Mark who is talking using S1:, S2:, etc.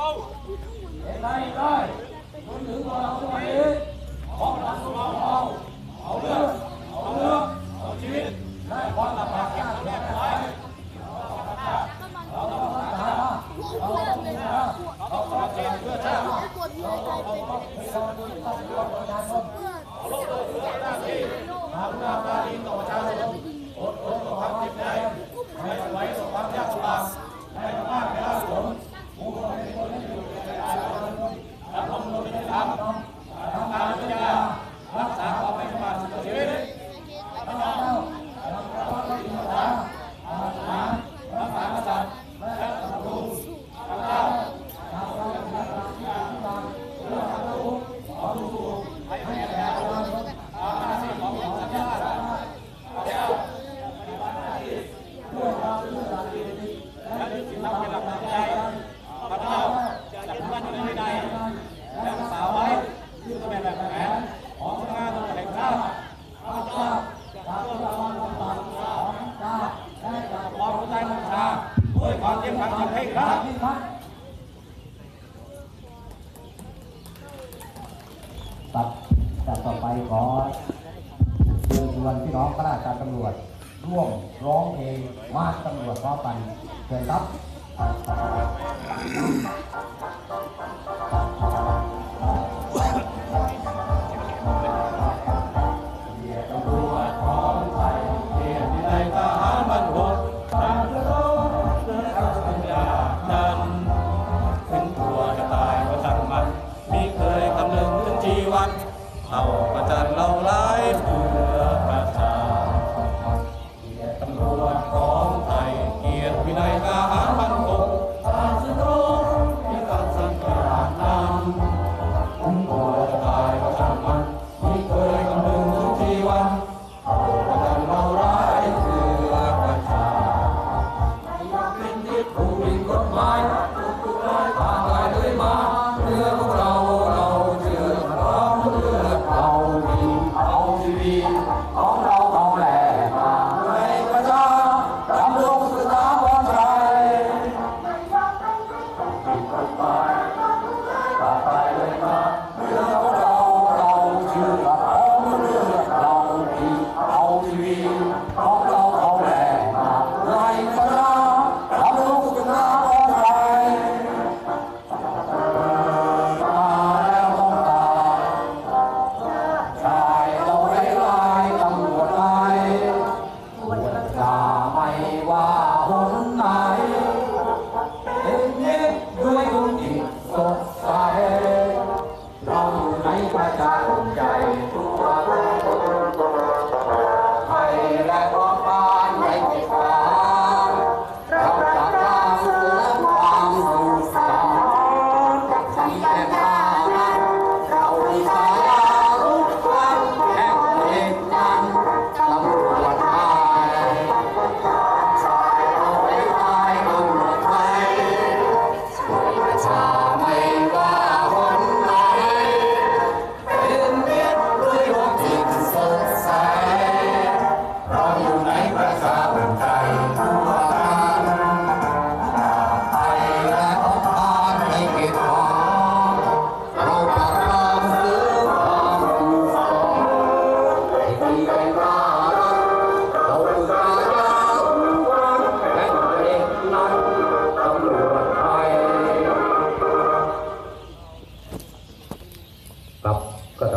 S1: Hiện
S2: nay đây, tôi nữ vào tôi đi, họ đã xuống vào ตัดจากต่อไปขอเชิ
S3: ญชวนพี่น้องข้าราชการตำรวจ ร่วมร้องเพลงมาตำรวจพร้อมกันเชิญครับ
S2: ว่าหนไหนเป็นนิด้วยดวงสดใสเราอยู่ในประชใจ